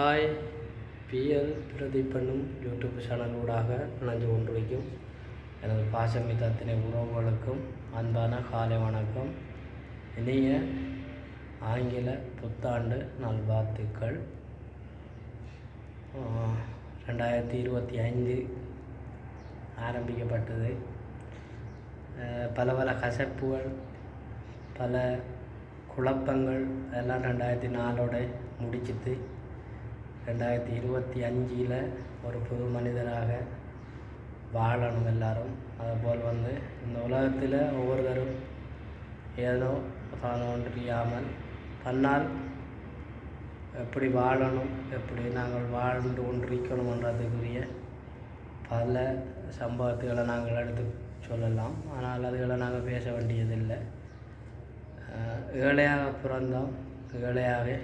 Hi P L Pradeep YouTube channel ஊடாக இணைந்து கொண்டிருக்கும் எனது பாசமித்த அத்தனை உறவுகளுக்கும் அன்பான காலை வணக்கம். இனிய ஆங்கில புத்தாண்டு நல்வாழ்த்துக்கள். ரெண்டாயிரத்தி இருபத்தி ஐந்து ஆரம்பிக்கப்பட்டது. பல பல கசப்புகள் பல குழப்பங்கள் எல்லாம் ரெண்டாயிரத்தி நாலோட முடிச்சுட்டு ரெண்டாயிரத்தி இருபத்தி அஞ்சில் ஒரு புது மனிதராக வாழணும் எல்லாரும். அதுபோல் வந்து இந்த உலகத்தில் ஒவ்வொருத்தரும் ஏதோ தான் ஒன்றியாமல் தன்னால் எப்படி வாழணும் எப்படி நாங்கள் வாழ்ந்து கொண்டிருக்கணுன்றதுக்குரிய பல சம்பவத்துகளை நாங்கள் எடுத்து சொல்லலாம். ஆனால் அதுகளை நாங்கள் பேச வேண்டியதில்லை. ஏழையாக பிறந்தோம். ஏழையாகவே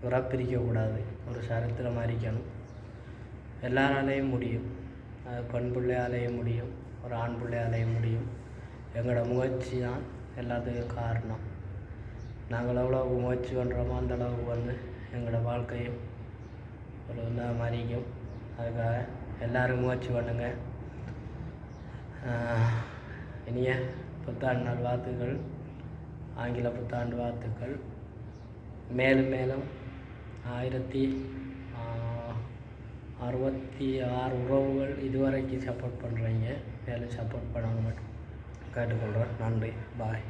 இவராக பிரிக்கக்கூடாது ஒரு சரத்தில் மாறிக்கணும் எல்லாராலேயும் முடியும். அது பெண் பிள்ளையாலேயும் முடியும். ஒரு ஆண் பிள்ளையாலேயும் முடியும். எங்களோட முயற்சி தான் எல்லாத்துக்கும் காரணம். நாங்கள் எவ்வளோ முயற்சி பண்ணுறோமோ அந்த அளவுக்கு வந்து எங்களோட வாழ்க்கையும் ஒரு இதாக மறிக்கும். அதுக்காக எல்லோரும் முயற்சி பண்ணுங்கள் இனிய புத்தாண்டு நாள் வாழ்த்துக்கள் ஆங்கில புத்தாண்டு வாழ்த்துக்கள். மேலும் மேலும் ஆயிரத்தி அறுபத்தி ஆறு உறவுகள் இதுவரைக்கும் சப்போர்ட் பண்ணுறீங்க மேலும் சப்போர்ட் பண்ணணும் கேட்டுக்கொள்கிறேன் நன்றி. பாய்